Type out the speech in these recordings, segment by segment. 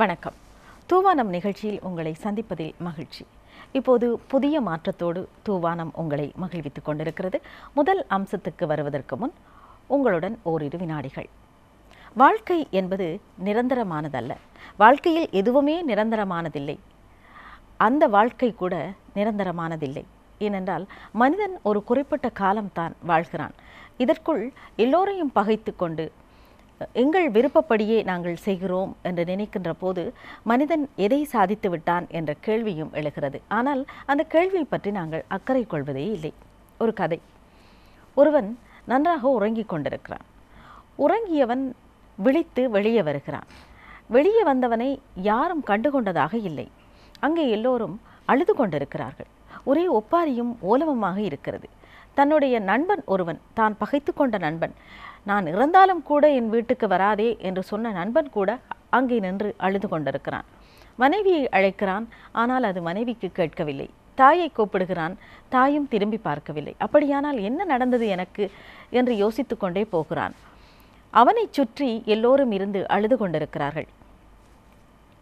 வணக்கம். தூவானம் நிகழ்ச்சியில் உங்களை சந்திப்பதில் மகிழ்ச்சி. இப்போது புதிய மாற்றத்தோடு தூவானம் உங்களை மகிழ்வித்துக் கொண்டிருக்கிறது. முதல் அம்சத்துக்கு வருவதற்கு முன் உங்களுடன் ஓரிரு வினாடிகள். வாழ்க்கை என்பது நிரந்தரமானதல்ல. வாழ்க்கையில் எதுவுமே நிரந்தரமானதில்லை. அந்த வாழ்க்கை கூட நிரந்தரமானதில்லை. ஏனென்றால் மனிதன் ஒரு குறிப்பிட்ட காலம்தான் வாழ்கிறான். இதற்குள் எல்லோரையும் பகைத்து கொண்டு எங்கள் விருப்பப்படியே நாங்கள் செய்கிறோம் என்று நினைக்கின்ற போது மனிதன் எதை சாதித்து விட்டான் என்ற கேள்வியும் எழுகிறது. ஆனால் அந்த கேள்வியை பற்றி நாங்கள் அக்கறை கொள்வதே இல்லை. ஒரு கதை. ஒருவன் நன்றாக உறங்கிக் கொண்டிருக்கிறான். உறங்கியவன் விழித்து வெளியே வருகிறான். வெளியே வந்தவனை யாரும் கண்டுகொண்டதாக இல்லை. அங்கே எல்லோரும் அழுது கொண்டிருக்கிறார்கள். ஒரே ஒப்பாரியும் ஓலவமாக இருக்கிறது. தன்னுடைய நண்பன் ஒருவன் தான் பகைத்து கொண்ட நண்பன் நான் இறந்தாலும் கூட என் வீட்டுக்கு வராதே என்று சொன்ன நண்பன் கூட அங்கே நின்று அழுது கொண்டிருக்கிறான். மனைவியை அழைக்கிறான் ஆனால் அது மனைவிக்கு கேட்கவில்லை. தாயை கூப்பிடுகிறான் தாயும் திரும்பி பார்க்கவில்லை. அப்படியானால் என்ன நடந்தது எனக்கு? என்று யோசித்து கொண்டே போகிறான். அவனை சுற்றி எல்லோரும் இருந்து அழுது கொண்டிருக்கிறார்கள்.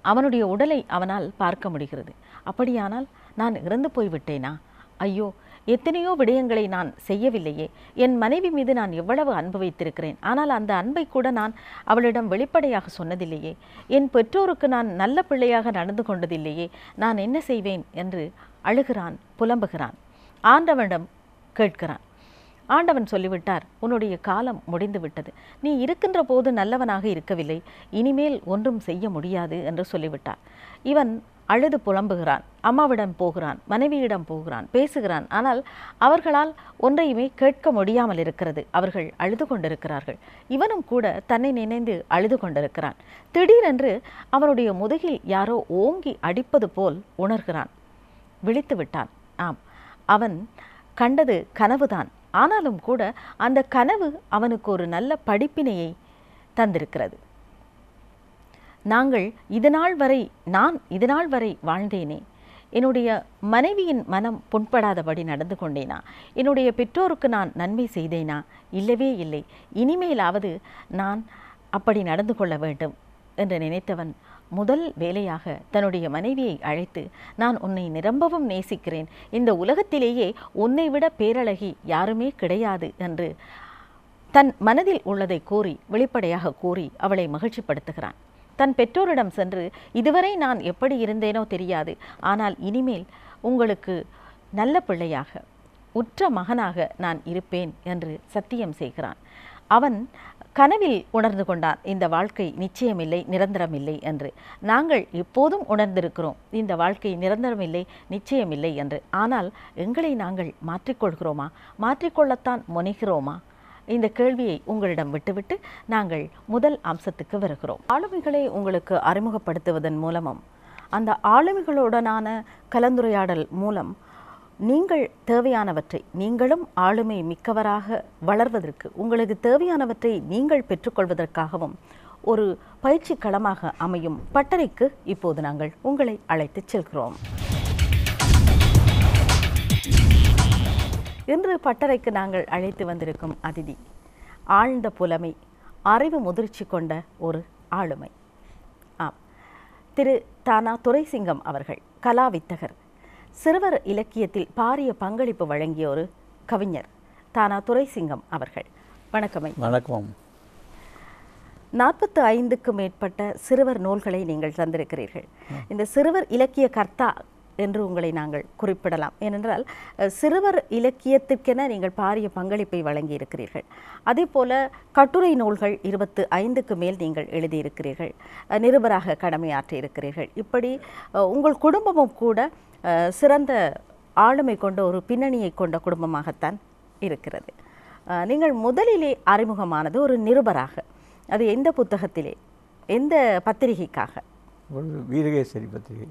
அவனுடைய உடலை அவனால் பார்க்க முடிகிறது. அப்படியானால் நான் இறந்து போய்விட்டேனா? ஐயோ எத்தனையோ விடயங்களை நான் செய்யவில்லையே. என் மனைவி மீது நான் எவ்வளவு அன்பு வைத்திருக்கிறேன். ஆனால் அந்த அன்பை கூட நான் அவளிடம் வெளிப்படையாக சொன்னதில்லையே. என் பெற்றோருக்கு நான் நல்ல பிள்ளையாக நடந்து கொண்டதில்லையே. நான் என்ன செய்வேன் என்று அழுகிறான் புலம்புகிறான். ஆண்டவனிடம் கேட்கிறான். ஆண்டவன் சொல்லிவிட்டார் உன்னுடைய காலம் முடிந்து விட்டது நீ இருக்கின்ற போது நல்லவனாக இருக்கவில்லை. இனிமேல் ஒன்றும் செய்ய முடியாது என்று சொல்லிவிட்டார். இவன் அழுது புலம்புகிறான் அம்மாவிடம் போகிறான் மனைவியிடம் போகிறான் பேசுகிறான். ஆனால் அவர்களால் ஒன்றையுமே கேட்க முடியாமல் இருக்கிறது. அவர்கள் அழுது கொண்டிருக்கிறார்கள். இவனும் கூட தன்னை நினைந்து அழுது கொண்டிருக்கிறான். திடீரென்று அவனுடைய முதுகில் யாரோ ஓங்கி அடிப்பது போல் உணர்கிறான். விழித்து விட்டான். ஆம் அவன் கண்டது கனவுதான். ஆனாலும் கூட அந்த கனவு அவனுக்கு ஒரு நல்ல படிப்பினையை தந்திருக்கிறது. நாங்கள் இதுநாள் வரை நான் இதுநாள் வரை வாழ்ந்தேனே. என்னுடைய மனைவியின் மனம் புண்படாதபடி நடந்து கொண்டேனா? என்னுடைய பெற்றோருக்கு நான் நன்மை செய்தேனா? இல்லவே இல்லை. இனிமேலாவது நான் அப்படி நடந்து கொள்ள வேண்டும் என்று நினைத்தவன் முதல் வேலையாக தன்னுடைய மனைவியை அழைத்து நான் உன்னை நிரம்பவும் நேசிக்கிறேன். இந்த உலகத்திலேயே உன்னை விட பேரழகி யாருமே கிடையாது என்று தன் மனதில் உள்ளதை கூறி வெளிப்படையாக கூறி அவளை மகிழ்ச்சிப்படுத்துகிறான். தன் பெற்றோரிடம் சென்று இதுவரை நான் எப்படி இருந்தேனோ தெரியாது. ஆனால் இனிமேல் உங்களுக்கு நல்ல பிள்ளையாக உற்ற மகனாக நான் இருப்பேன் என்று சத்தியம் செய்கிறான். அவன் கனவில் உணர்ந்து கொண்டான் இந்த வாழ்க்கை நிச்சயமில்லை நிரந்தரமில்லை என்று. நாங்கள் எப்போதும் உணர்ந்திருக்கிறோம் இந்த வாழ்க்கை நிரந்தரமில்லை நிச்சயமில்லை என்று. ஆனால் எங்களை நாங்கள் மாற்றிக்கொள்கிறோமா? மாற்றிக்கொள்ளத்தான் முனைகிறோமா? இந்த கேள்வியை உங்களிடம் விட்டுவிட்டு நாங்கள் முதல் அம்சத்துக்கு வருகிறோம். ஆளுமைகளை உங்களுக்கு அறிமுகப்படுத்துவதன் மூலமும் அந்த ஆளுமைகளுடனான கலந்துரையாடல் மூலம் நீங்கள் தேவையானவற்றை நீங்களும் ஆளுமை மிக்கவராக வளர்வதற்கு உங்களுக்கு தேவையானவற்றை நீங்கள் பெற்றுக்கொள்வதற்காகவும் ஒரு பயிற்சி களமாக அமையும் பட்டறைக்கு இப்போது நாங்கள் உங்களை அழைத்துச் செல்கிறோம். இன்று பட்டறைக்கு நாங்கள் அழைத்து வந்திருக்கும் அதிதி. ஆழ்ந்த புலமை அறிவு முதிர்ச்சி கொண்ட ஒரு ஆளுமை. ஆம். திரு. தானா துரைசிங்கம் அவர்கள் கலாவித்தகர். சிறுவர் இலக்கியத்தில் பாரிய பங்களிப்பு வழங்கிய ஒரு கவிஞர் தானா துரைசிங்கம் அவர்கள். வணக்கம். வணக்கம். நாற்பத்து ஐந்துக்கு மேற்பட்ட சிறுவர் நூல்களை நீங்கள் தந்திருக்கிறீர்கள். இந்த சிறுவர் இலக்கிய கர்த்தா என்று உங்களை நாங்கள் குறிப்பிடலாம். ஏனென்றால் சிறுவர் இலக்கியத்திற்கென நீங்கள் பாரிய பங்களிப்பை வழங்கி இருக்கிறீர்கள் அதே போல கட்டுரை நூல்கள் இருபத்து ஐந்துக்கு மேல் நீங்கள் எழுதியிருக்கிறீர்கள். நிருபராக கடமையாற்றி இருக்கிறீர்கள் இப்படி உங்கள் குடும்பமும் கூட சிறந்த ஆளுமை கொண்ட ஒரு பின்னணியை கொண்ட குடும்பமாகத்தான் இருக்கிறது. நீங்கள் முதலிலே அறிமுகமானது ஒரு நிருபராக. அது எந்த புத்தகத்திலே? எந்த பத்திரிகைக்காக? வீரகேசரி பத்திரிகை.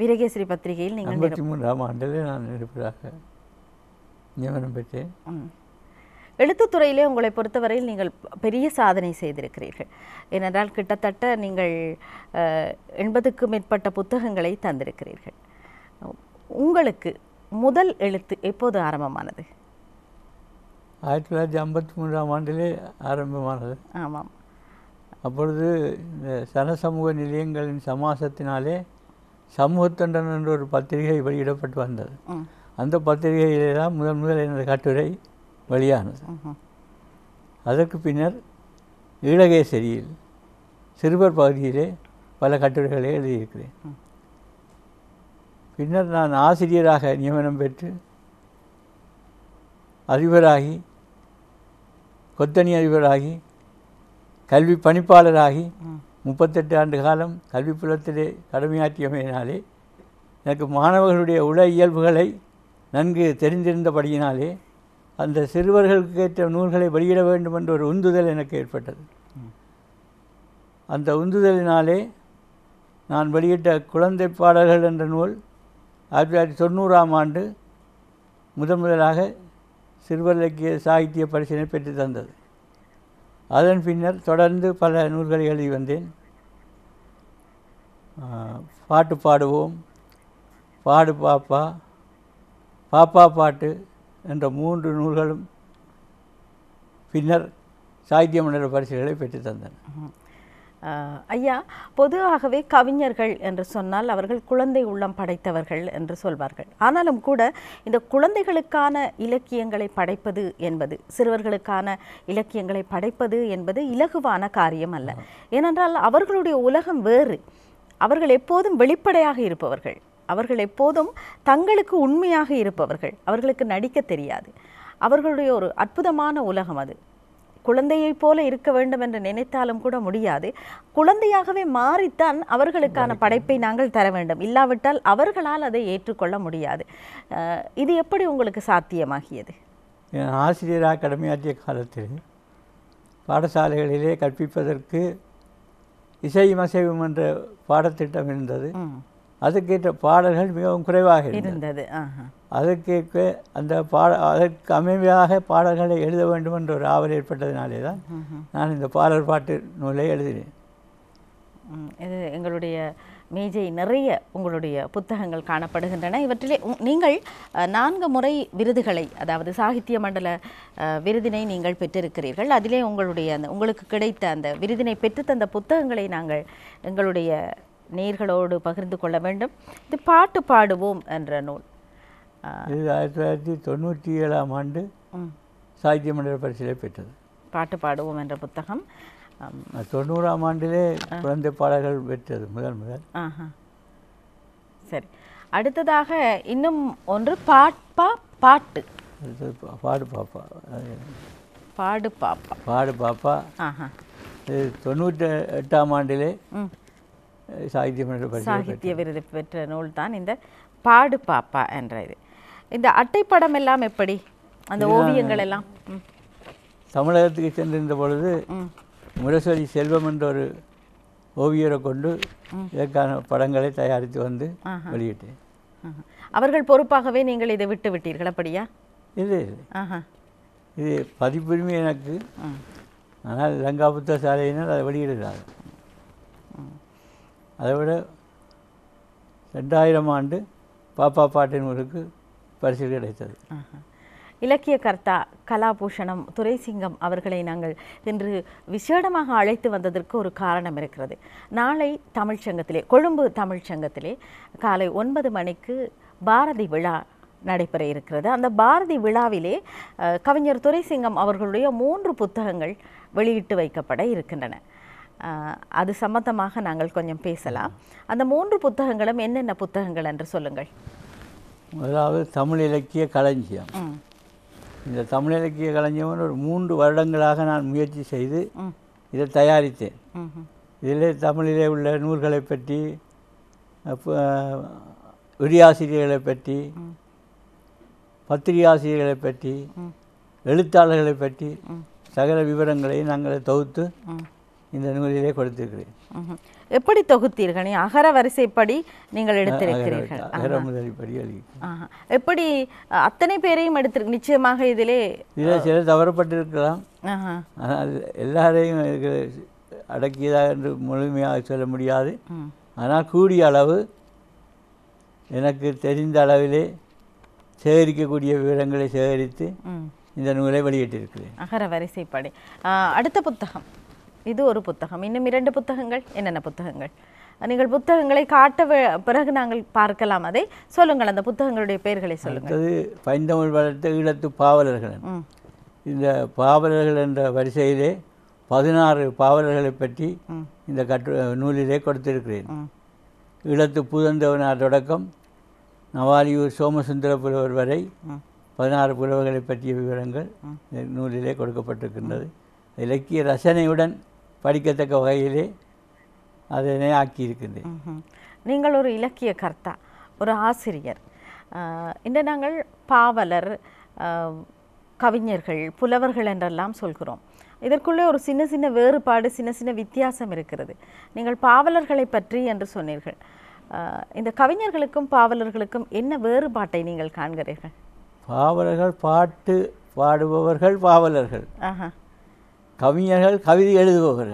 வீரகேசரி பத்திரிகையில் நீங்கள் ஐம்பத்தி மூன்றாம் ஆண்டில் நான் நிருபராக நியமனம் பெற்றேன். எழுத்துத்துறையிலே உங்களை பொறுத்தவரையில் நீங்கள் பெரிய சாதனை செய்திருக்கிறீர்கள். ஏனென்றால் கிட்டத்தட்ட நீங்கள் அஹ், எண்பதுக்கும் மேற்பட்ட புத்தகங்களை தந்திருக்கிறீர்கள். உங்களுக்கு முதல் எழுத்து எப்போது ஆரம்பமானது? ஆயிரத்தி தொள்ளாயிரத்தி ஐம்பத்தி மூன்றாம் ஆண்டிலே ஆரம்பமானது. ஆமாம். அப்பொழுது இந்த சனசமூக நிலையங்களின் சமாசத்தினாலே சமூகத்தொண்டன் என்ற ஒரு பத்திரிகை வெளியிடப்பட்டு வந்தது அந்த பத்திரிகையிலே தான் முதன் முதல் எனது கட்டுரை வெளியானது. அதற்கு பின்னர் ஈழகேசரியில் சிறுவர் பகுதியிலே பல கட்டுரைகளை எழுதியிருக்கிறேன். பின்னர் நான் ஆசிரியராக நியமனம் பெற்று அதிபராகி கொத்தணி அதிபராகி கல்வி பணிப்பாளராகி. முப்பத்தெட்டு ஆண்டு காலம் கல்வி புலத்திலே கடமையாற்றியமையினாலே எனக்கு மாணவர்களுடைய உள இயல்புகளை நன்கு தெரிந்திருந்தபடியினாலே அந்த சிறுவர்களுக்கு ஏற்ற நூல்களை வெளியிட வேண்டும் என்ற ஒரு உந்துதல் எனக்கு ஏற்பட்டது. அந்த உந்துதலினாலே நான் வெளியிட்ட குழந்தை பாடல்கள் என்ற நூல் ஆயிரத்தி தொள்ளாயிரத்தி தொண்ணூறாம் ஆண்டு முதன் முதலாக சிறுவர் இலக்கிய சாகித்ய பரிசினை பெற்று தந்தது. அதன் பின்னர் தொடர்ந்து பல நூல்களை எழுதி வந்தேன். பாட்டு பாடுவோம். பாடு பாப்பா பாப்பா பாட்டு என்ற மூன்று நூல்களும் பின்னர் சாகித்ய மண்டல பரிசுகளை பெற்று தந்தன. ஐயா பொதுவாகவே கவிஞர்கள் என்று சொன்னால் அவர்கள் குழந்தை உள்ளம் படைத்தவர்கள் என்று சொல்வார்கள். ஆனாலும் கூட இந்த குழந்தைகளுக்கான இலக்கியங்களை படைப்பது என்பது சிறுவர்களுக்கான இலக்கியங்களை படைப்பது என்பது இலகுவான காரியம் அல்ல. ஏனென்றால் அவர்களுடைய உலகம் வேறு. அவர்கள் எப்போதும் வெளிப்படையாக இருப்பவர்கள். அவர்கள் எப்போதும் தங்களுக்கு உண்மையாக இருப்பவர்கள். அவர்களுக்கு நடிக்க தெரியாது. அவர்களுடைய ஒரு அற்புதமான உலகம் அது. குழந்தையைப் போல இருக்க வேண்டும் என்று நினைத்தாலும் கூட முடியாது. குழந்தையாகவே மாறித்தான் அவர்களுக்கான படைப்பை நாங்கள் தர வேண்டும். இல்லாவிட்டால் அவர்களால் அதை ஏற்றுக்கொள்ள முடியாது. இது எப்படி உங்களுக்கு சாத்தியமாகியது? என் ஆசிரியராக கடமையாற்றிய காலத்தில் பாடசாலைகளிலே கற்பிப்பதற்கு இசையும் அசைவும் என்ற பாடத்திட்டம் இருந்தது. அதுக்கேற்ற பாடல்கள் மிகவும் குறைவாக இருந்தது. அதற்கேற்க அந்த பாட அதற்கு அமைதியாக பாடல்களை எழுத வேண்டும் என்ற ஒரு ஆவல் ஏற்பட்டதினாலே தான். நான் இந்த பாடல் பாட்டு நூலை எழுதினேன் இது எங்களுடைய மேஜை நிறைய உங்களுடைய புத்தகங்கள் காணப்படுகின்றன இவற்றிலே நீங்கள் நான்கு முறை விருதுகளை அதாவது சாகித்ய மண்டல விருதினை நீங்கள் பெற்றிருக்கிறீர்கள் அதிலே உங்களுடைய அந்த உங்களுக்கு கிடைத்த அந்த விருதினை பெற்றுத்தந்த புத்தகங்களை நாங்கள் எங்களுடைய நேர்களோடு பகிர்ந்து கொள்ள வேண்டும். இது பாட்டு பாடுவோம் என்ற நூல். இது ஆயிரத்தி தொள்ளாயிரத்தி தொண்ணூற்றி ஏழாம் ஆண்டு சாகித்ய மண்டல பரிசிலை பெற்றது. பாட்டு பாடுவோம் என்ற புத்தகம். தொண்ணூறாம் ஆண்டிலே குழந்தை பாடல்கள் பெற்றது முதல் முதல். சரி. அடுத்ததாக இன்னும் ஒன்று பாட்பா பாட்டு. பாடு பாப்பா. பாடு பாப்பா. பாடு பாப்பா. தொண்ணூற்றி எட்டாம் ஆண்டிலே சாகித்ய சாகித்ய விருது பெற்ற நூல் தான் இந்த பாடு பாப்பா என்ற இது. இந்த அட்டைப்படம் எல்லாம் எப்படி? அந்த ஓவியங்கள் எல்லாம்? தமிழகத்துக்கு சென்றிருந்த பொழுது முரசொலி செல்வம் என்ற ஒரு ஓவியரை கொண்டு இதற்கான படங்களை தயாரித்து வந்து. வெளியிட்டேன். அவர்கள் பொறுப்பாகவே நீங்கள் இதை விட்டு விட்டீர்கள் அப்படியா? இது இது பதிப்புரிமை எனக்கு. ஆனால் லங்கா புத்தக சாலையினர் அதை வெளியிடுகிறாங்க அதை விட ரெண்டாயிரம் ஆண்டு பாப்பா பாட்டினூருக்கு பரிசு கிடைத்தது. இலக்கிய கர்த்தா கலாபூஷணம் துரைசிங்கம் அவர்களை நாங்கள் இன்று விசேடமாக அழைத்து வந்ததற்கு ஒரு காரணம் இருக்கிறது. நாளை தமிழ்ச்சங்கத்திலே கொழும்பு தமிழ்ச்சங்கத்திலே காலை ஒன்பது மணிக்கு பாரதி விழா நடைபெற இருக்கிறது. அந்த பாரதி விழாவிலே கவிஞர் துரைசிங்கம் அவர்களுடைய மூன்று புத்தகங்கள் வெளியிட்டு வைக்கப்பட இருக்கின்றன. அது சம்பந்தமாக நாங்கள் கொஞ்சம் பேசலாம் அந்த மூன்று புத்தகங்களும் என்னென்ன புத்தகங்கள் என்று சொல்லுங்கள் முதலாவது தமிழ் இலக்கிய களஞ்சியம் இந்த தமிழ் இலக்கிய களஞ்சியம் ஒரு மூன்று வருடங்களாக நான் முயற்சி செய்து இதை தயாரித்தேன். இதிலே தமிழிலே உள்ள நூல்களை பற்றி அப்ப, உரையாசிரியர்களை பற்றி. பத்திரிகாசிரியர்களை பற்றி. எழுத்தாளர்களை பற்றி. சகல விவரங்களை நாங்கள் தொகுத்து. இந்த நூலிலே கொடுத்திருக்கிறேன். எப்படி தொகுத்தீர்கள் நீ அகர வரிசைப்படி நீங்கள் எடுத்திருக்கிறீர்கள் அகர. எப்படி அத்தனை பேரையும் எடுத்திருக்கு நிச்சயமாக இதிலே இதில் சில தவறப்பட்டிருக்கலாம். ஆனால் எல்லாரையும் இதுக்கு அடக்கியதாக என்று முழுமையாக சொல்ல முடியாது. ஆனால் கூடிய அளவு எனக்கு தெரிந்த அளவிலே சேகரிக்கக்கூடிய விவரங்களை சேகரித்து. இந்த நூலை வெளியிட்டிருக்கிறேன் அகர வரிசைப்படி அடுத்த புத்தகம் இது ஒரு புத்தகம். இன்னும் இரண்டு புத்தகங்கள் என்னென்ன புத்தகங்கள்? நீங்கள் புத்தகங்களை காட்ட பிறகு நாங்கள் பார்க்கலாம் அதை. சொல்லுங்கள் அந்த புத்தகங்களுடைய பெயர்களை சொல்லுங்கள். அடுத்தது பைந்தமிழ் வளர்த்த ஈழத்து பாவலர்கள். இந்த பாவலர்கள் என்ற வரிசையிலே பதினாறு பாவலர்களை பற்றி. இந்த கட்டு நூலிலே கொடுத்திருக்கிறேன். ஈழத்து பூதந்தவனார் தொடக்கம் நவாலியூர் சோமசுந்தர புலவர் வரை பதினாறு புலவர்களை பற்றிய விவரங்கள் நூலிலே கொடுக்கப்பட்டிருக்கின்றது. இலக்கிய ரசனையுடன் படிக்கத்தக்க வகையிலே அதனை ஆக்கியிருக்கின்றேன். நீங்கள் ஒரு இலக்கிய கர்த்தா ஒரு ஆசிரியர். இன்று நாங்கள் பாவலர் கவிஞர்கள் புலவர்கள் என்றெல்லாம் சொல்கிறோம். இதற்குள்ளே ஒரு சின்ன சின்ன வேறுபாடு சின்ன சின்ன வித்தியாசம் இருக்கிறது. நீங்கள் பாவலர்களை பற்றி என்று சொன்னீர்கள். இந்த கவிஞர்களுக்கும் பாவலர்களுக்கும் என்ன வேறுபாட்டை நீங்கள் காண்கிறீர்கள்? பாவலர்கள் பாட்டு பாடுபவர்கள் பாவலர்கள். ஆஹா. கவிஞர்கள் கவிதை எழுதுபவர்கள்.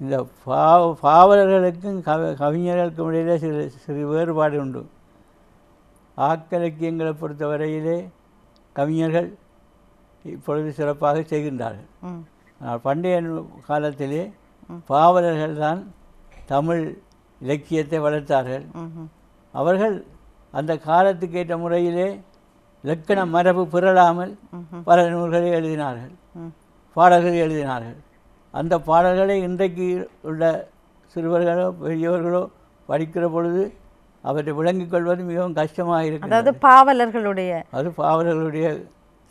இந்த பாவ பாவலர்களுக்கும் கவி கவிஞர்களுக்கும் இடையிலே சிறு சிறு வேறுபாடு உண்டு. ஆக்கலக்கியங்களை பொறுத்தவரையிலே கவிஞர்கள் இப்பொழுது சிறப்பாக செய்கின்றார்கள். ஆனால் பண்டைய காலத்திலே பாவலர்கள் தான் தமிழ் இலக்கியத்தை வளர்த்தார்கள். அவர்கள் அந்த காலத்துக்கு ஏற்ற முறையிலே இலக்கண மரபு பிறழாமல். பல நூல்களை எழுதினார்கள். பாடல்களை எழுதினார்கள். அந்த பாடல்களை இன்றைக்கு உள்ள சிறுவர்களோ பெரியவர்களோ படிக்கிற பொழுது அவற்றை விளங்கிக் கொள்வது மிகவும் கஷ்டமாக இருக்கிறது அதாவது பாவலர்களுடைய அது பாவலர்களுடைய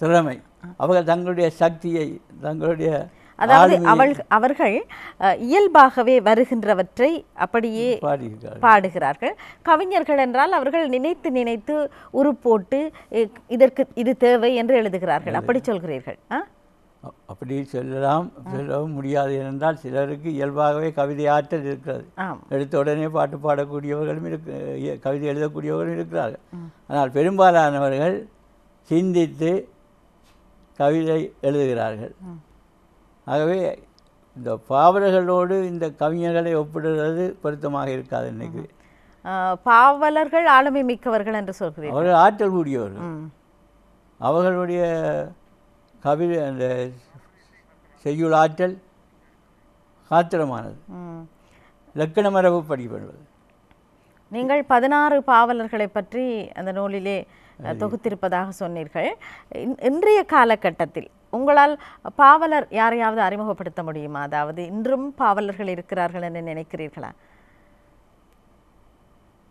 திறமை. அவர்கள் தங்களுடைய சக்தியை தங்களுடைய அதாவது அவள் அவர்கள் இயல்பாகவே வருகின்றவற்றை அப்படியே பாடுகிறார்கள். கவிஞர்கள் என்றால் அவர்கள் நினைத்து நினைத்து உருப்போட்டு இதற்கு இது தேவை என்று எழுதுகிறார்கள். அப்படி சொல்கிறீர்கள். ஆ? அப்படி சொல்லலாம் சொல்லவும் முடியாது ஏனென்றால் சிலருக்கு இயல்பாகவே கவிதை ஆற்றல் இருக்கிறது. எடுத்த உடனே பாட்டு பாடக்கூடியவர்களும் இருக்கு கவிதை எழுதக்கூடியவர்களும் இருக்கிறார்கள். ஆனால் பெரும்பாலானவர்கள் சிந்தித்து கவிதை எழுதுகிறார்கள். ஆகவே இந்த பாவலர்களோடு இந்த கவிஞர்களை ஒப்பிடுறது பொருத்தமாக இருக்காது இன்னைக்கு. பாவலர்கள் ஆளுமை மிக்கவர்கள் என்று சொல்கிறீர்கள். அவர்கள் ஆற்றல் கூடியவர்கள். அவர்களுடைய கவிதை அந்த செய்யுள் ஆற்றல் காத்திரமானது ம். இலக்கண மரபு படிப்படுவது நீங்கள் பதினாறு பாவலர்களை பற்றி அந்த நூலிலே தொகுத்திருப்பதாக சொன்னீர்கள். இன்- இன்றைய காலகட்டத்தில் உங்களால் பாவலர் யாரையாவது அறிமுகப்படுத்த முடியுமா? அதாவது இன்றும் பாவலர்கள் இருக்கிறார்கள் என்று நினைக்கிறீர்களா?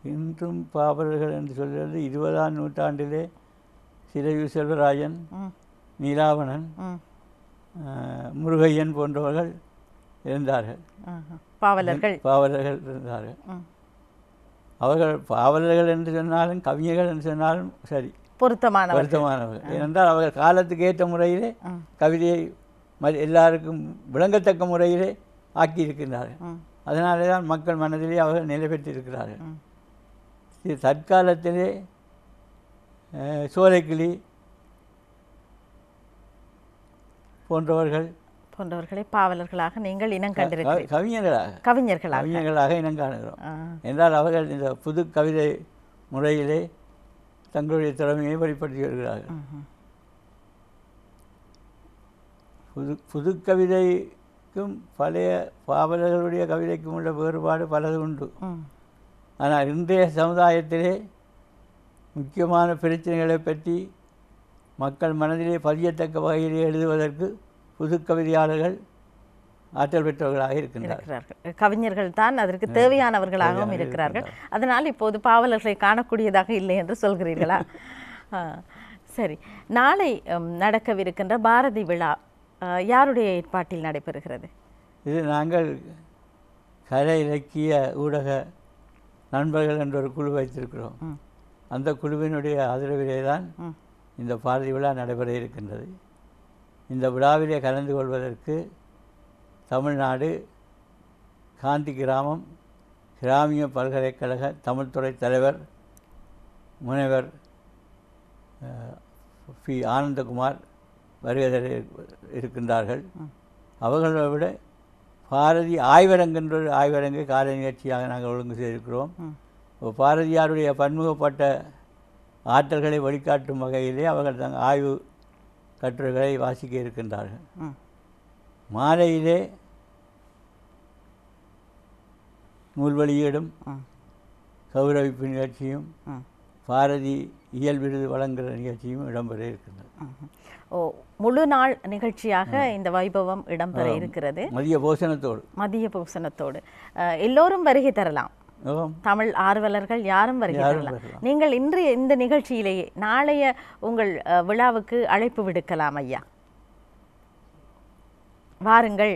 இன்றும் பாவலர்கள் என்று சொல்வது இருபதாம் நூற்றாண்டிலே சிறையு செல்வராஜன் நீலாவணன் முருகையன் போன்றவர்கள் இருந்தார்கள். பாவலர்கள். பாவலர்கள் இருந்தார்கள். அவர்கள் பாவலர்கள் என்று சொன்னாலும் கவிஞர்கள் என்று சொன்னாலும் சரி. பொருத்தமானவர் வருத்தமானவர்கள் ஏனென்றால் அவர்கள் காலத்துக்கு ஏற்ற முறையிலே. கவிதையை ம- எல்லாருக்கும் விளங்கத்தக்க முறையிலே ஆக்கியிருக்கின்றார்கள். அதனாலே தான் மக்கள் மனதிலே அவர்கள் நிலை பெற்றிருக்கிறார்கள். தற்காலத்திலே சோலைக்கிளி போன்றவர்கள் போன்றவர்களை பாவலர்களாக நீங்கள் இனம் கண்டிருக்கிறீர்கள் கவிஞர்களாக கவிஞர்களாக கவிஞர்களாக இனம் காணுகிறோம். என்றால் அவர்கள் இந்த புது கவிதை முறையிலே தங்களுடைய திறமையை வெளிப்படுத்தி வருகிறார்கள். புது புது கவிதைக்கும் பழைய பாவலர்களுடைய கவிதைக்கும் உள்ள வேறுபாடு பலது உண்டு. ஆனால் இன்றைய சமுதாயத்திலே முக்கியமான பிரச்சனைகளை பற்றி மக்கள் மனதிலே பதியத்தக்க வகையிலே எழுதுவதற்கு புது கவிதையாளர்கள் ஆற்றல் பெற்றவர்களாக இருக்கின்றார்கள். கவிஞர்கள் தான் அதற்கு தேவையானவர்களாகவும் தேவையான இருக்கிறார்கள். அதனால் இப்போது பாவலர்களை காணக்கூடியதாக இல்லை என்று சொல்கிறீர்களா? சரி. நாளை நடக்கவிருக்கின்ற பாரதி விழா யாருடைய ஏற்பாட்டில் நடைபெறுகிறது? இது நாங்கள் கலை இலக்கிய ஊடக நண்பர்கள் என்ற ஒரு குழு வைத்திருக்கிறோம். அந்த குழுவினுடைய ஆதரவிலே தான். இந்த பாரதி விழா நடைபெற இருக்கின்றது. இந்த விழாவிலே கலந்து கொள்வதற்கு தமிழ்நாடு காந்தி கிராமம் கிராமிய பல்கலைக்கழக தமிழ்துறை தலைவர் முனைவர் பி ஆனந்தகுமார் வருகை இருக்கின்றார்கள். அவர்களை விட பாரதி ஆய்வரங்கென்ற ஆய்வரங்கை காலை நிகழ்ச்சியாக நாங்கள் ஒழுங்கு செய்திருக்கிறோம். இப்போ பாரதியாருடைய பன்முகப்பட்ட ஆற்றல்களை வழிகாட்டும் வகையிலே அவர்கள் தங்கள் ஆய்வு கட்டுரைகளை வாசிக்க இருக்கின்றார்கள். மாலையிலே நூல் வெளியீடும் கௌரவிப்பு நிகழ்ச்சியும் பாரதி இயல் விருது வழங்குகிற நிகழ்ச்சியும் இடம்பெற இருக்கின்றது. ஓ முழு நாள் நிகழ்ச்சியாக இந்த வைபவம் இடம்பெற இருக்கிறது. மதிய போஷணத்தோடு மதிய போஷணத்தோடு எல்லோரும் வருகை தரலாம். தமிழ் ஆர்வலர்கள் யாரும் வருகை யாரும் தரலாம் வரலாம். நீங்கள் இன்று இந்த நிகழ்ச்சியிலேயே நாளைய உங்கள் விழாவுக்கு அழைப்பு விடுக்கலாம் ஐயா. வாருங்கள்.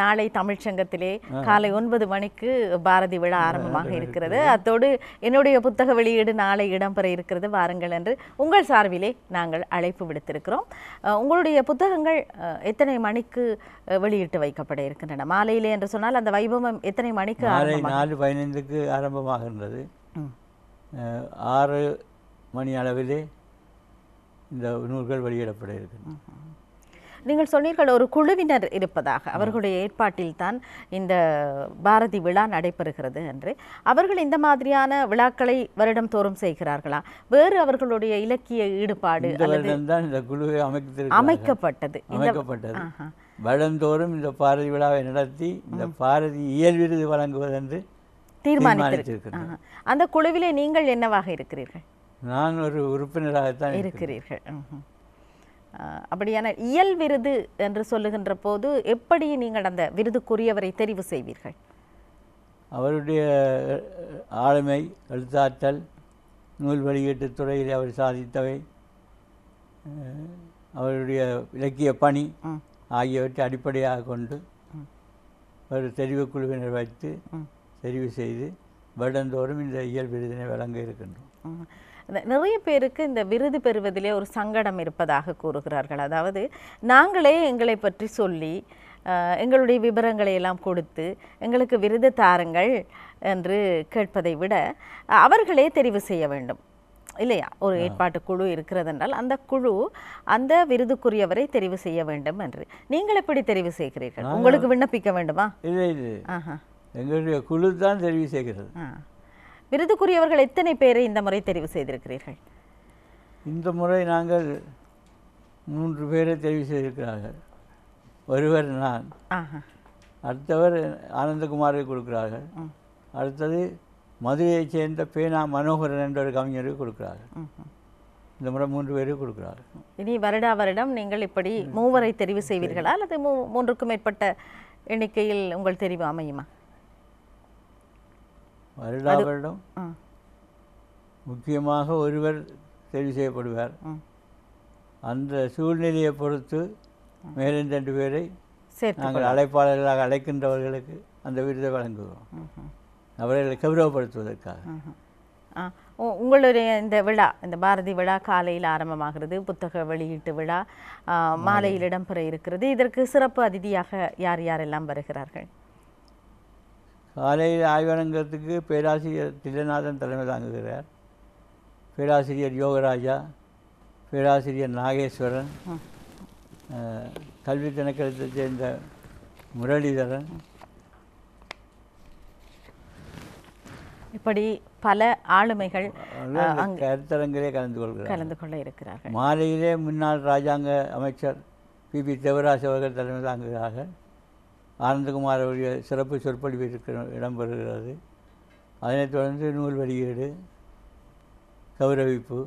நாளை தமிழ்ச்சங்கத்திலே காலை ஒன்பது மணிக்கு பாரதி விழா ஆரம்பமாக இருக்கிறது. அத்தோடு என்னுடைய புத்தக வெளியீடு நாளை இடம்பெற இருக்கிறது. வாருங்கள் என்று உங்கள் சார்பிலே நாங்கள் அழைப்பு விடுத்திருக்கிறோம். உங்களுடைய புத்தகங்கள் எத்தனை மணிக்கு வெளியிட்டு வைக்கப்பட இருக்கின்றன? மாலையிலே என்று சொன்னால் அந்த வைபவம் எத்தனை மணிக்கு நாலு பதினைந்துக்கு ஆரம்பமாகின்றது ஆறு மணி அளவிலே இந்த நூல்கள் வெளியிடப்பட இருக்கின்றன. நீங்கள் சொன்னீர்கள் ஒரு குழுவினர் இருப்பதாக. அவர்களுடைய ஏற்பாட்டில் தான் இந்த பாரதி விழா நடைபெறுகிறது என்று. அவர்கள் இந்த மாதிரியான விழாக்களை வருடம் தோறும் செய்கிறார்களா? வேறு அவர்களுடைய இலக்கிய ஈடுபாடு இந்த குழுவை அமைக்கப்பட்டது. அமைக்கப்பட்டது. வருடந்தோறும் இந்த பாரதி விழாவை நடத்தி இந்த பாரதி இயல் விருது வழங்குவதென்று தீர்மானித்திருக்கு தீர்மானித்திருக்கின்றனர் ஆஹா. அந்த குழுவிலே நீங்கள் என்னவாக இருக்கிறீர்கள்? நான் ஒரு உறுப்பினராகத்தான். இருக்கிறீர்கள். அப்படியான இயல் விருது என்று சொல்லுகின்ற போது எப்படி நீங்கள் அந்த விருதுக்குரியவரை தெரிவு செய்வீர்கள் அவருடைய ஆளுமை எழுத்தாற்றல் நூல் வெளியீட்டுத் துறையில் அவர் சாதித்தவை அவருடைய இலக்கிய பணி. ஆகியவற்றை அடிப்படையாக கொண்டு ஒரு தெரிவுக் குழுவினர் வைத்து. தெரிவு செய்து வருடந்தோறும் இந்த இயல் விருதினை வழங்க இருக்கின்றோம் நிறைய பேருக்கு இந்த விருது பெறுவதிலே ஒரு சங்கடம் இருப்பதாக கூறுகிறார்கள். அதாவது நாங்களே எங்களை பற்றி சொல்லி எங்களுடைய விவரங்களை எல்லாம் கொடுத்து எங்களுக்கு விருது தாருங்கள் என்று கேட்பதை விட அவர்களே தெரிவு செய்ய வேண்டும். இல்லையா? ஒரு ஏற்பாட்டு குழு இருக்கிறது என்றால் அந்த குழு அந்த விருதுக்குரியவரை தெரிவு செய்ய வேண்டும் என்று. நீங்கள் எப்படி தெரிவு செய்கிறீர்கள்? உங்களுக்கு விண்ணப்பிக்க வேண்டுமா? இல்லை எங்களுடைய குழு தான் தெரிவு செய்கிறது. விருதுக்குரியவர்கள் எத்தனை பேரை இந்த முறை தெரிவு செய்திருக்கிறீர்கள்? இந்த முறை நாங்கள் மூன்று பேரை தெரிவு செய்திருக்கிறார்கள். ஒருவர் நான். அடுத்தவர் ஆனந்தகுமாரை கொடுக்கிறார்கள். அடுத்தது மதுரையைச் சேர்ந்த பேனா மனோகரன் என்ற ஒரு கவிஞருக்கு கொடுக்கிறார்கள். இந்த முறை மூன்று பேருக்கு கொடுக்கிறார்கள். இனி வருடா வருடம் நீங்கள் இப்படி மூவரை தெரிவு செய்வீர்களா? அல்லது மூ மூன்றுக்கும் மேற்பட்ட எண்ணிக்கையில் உங்கள் தெரிவு அமையுமா? வருடா வருடம். முக்கியமாக ஒருவர் தெரிவு செய்யப்படுவார். அந்த சூழ்நிலையை பொறுத்து மேலும் ரெண்டு பேரை நாங்கள் அழைப்பாளர்களாக அழைக்கின்றவர்களுக்கு அந்த விருதை வழங்குகிறோம் ம்ஹும். அவர்களை கௌரவப்படுத்துவதற்காக. உங்களுடைய இந்த விழா இந்த பாரதி விழா காலையில் ஆரம்பமாகிறது. புத்தக வெளியீட்டு விழா மாலையில் இடம்பெற இருக்கிறது. இதற்கு சிறப்பு அதிதியாக யார் யாரெல்லாம் வருகிறார்கள்? காலையில் ஆய்வரங்கத்துக்கு பேராசிரியர் தில்லநாதன் தலைமை தாங்குகிறார். பேராசிரியர் யோகராஜா பேராசிரியர் நாகேஸ்வரன் கல்வி திணைக்களத்தைச் சேர்ந்த முரளிதரன். இப்படி பல ஆளுமைகள் கருத்தரங்கிலே கலந்து கொள்கிறார் கலந்து கொள்ள இருக்கிறார்கள். மாலையிலே முன்னாள் ராஜாங்க அமைச்சர் பி. பி. தேவராஜ் அவர்கள் தலைமை தாங்குகிறார்கள். ஆனந்தகுமார் அவருடைய சிறப்பு சொற்பொழிவு இருக்க இடம்பெறுகிறது அதனைத் தொடர்ந்து நூல் வெளியீடு கௌரவிப்பு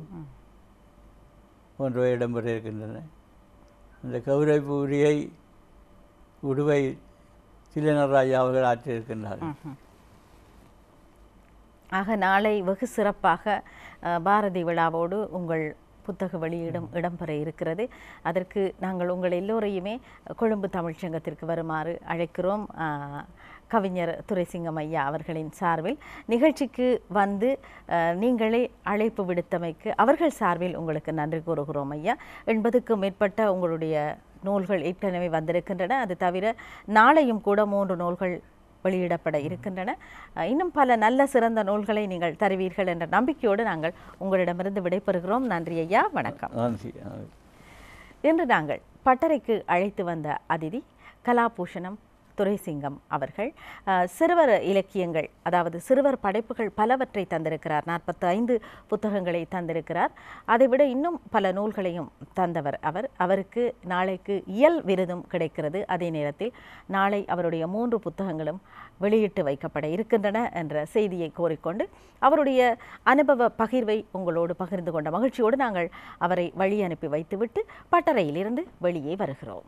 போன்றவை இடம்பெற இருக்கின்றன. அந்த கௌரவிப்பு உரையை உடுவை தில்லனராஜா அவர்கள் ஆற்றியிருக்கின்றார்கள். ஆக நாளை வெகு சிறப்பாக பாரதி விழாவோடு உங்கள் புத்தக வெளியிடம் இடம்பெற இருக்கிறது. அதற்கு நாங்கள் உங்கள் எல்லோரையுமே கொழும்பு தமிழ்ச்சங்கத்திற்கு வருமாறு அழைக்கிறோம். கவிஞர் துரைசிங்கம் ஐயா அவர்களின் சார்பில் நிகழ்ச்சிக்கு வந்து நீங்களே அழைப்பு விடுத்தமைக்கு அவர்கள் சார்பில் உங்களுக்கு நன்றி கூறுகிறோம் ஐயா. எண்பதுக்கும் மேற்பட்ட உங்களுடைய நூல்கள் ஏற்கனவே வந்திருக்கின்றன. அது தவிர நாளையும் கூட மூன்று நூல்கள் வெளியிடப்பட இருக்கின்றன. இன்னும் பல நல்ல சிறந்த நூல்களை நீங்கள் தருவீர்கள் என்ற நம்பிக்கையோடு நாங்கள் உங்களிடமிருந்து விடைபெறுகிறோம். நன்றி ஐயா. வணக்கம். நன்றி. இன்று நாங்கள் பட்டறைக்கு அழைத்து வந்த அதிதி கலாபூஷணம் துரைசிங்கம் அவர்கள் சிறுவர் இலக்கியங்கள் அதாவது சிறுவர் படைப்புகள் பலவற்றை தந்திருக்கிறார். நாற்பத்தி ஐந்து புத்தகங்களை தந்திருக்கிறார். அதைவிட இன்னும் பல நூல்களையும் தந்தவர் அவர். அவருக்கு நாளைக்கு இயல் விருதும் கிடைக்கிறது. அதே நேரத்தில் நாளை அவருடைய மூன்று புத்தகங்களும் வெளியிட்டு வைக்கப்பட இருக்கின்றன என்ற செய்தியை கோரிக்கொண்டு அவருடைய அனுபவ பகிர்வை உங்களோடு பகிர்ந்து கொண்ட மகிழ்ச்சியோடு நாங்கள் அவரை வழி அனுப்பி வைத்துவிட்டு பட்டறையிலிருந்து வெளியே வருகிறோம்.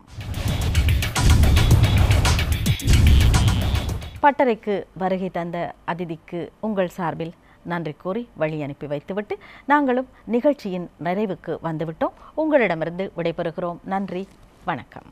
பட்டறைக்கு வருகை தந்த அதிதிக்கு உங்கள் சார்பில் நன்றி கூறி வழி அனுப்பி வைத்துவிட்டு நாங்களும் நிகழ்ச்சியின் நிறைவுக்கு வந்துவிட்டோம். உங்களிடமிருந்து விடைபெறுகிறோம். நன்றி. வணக்கம்.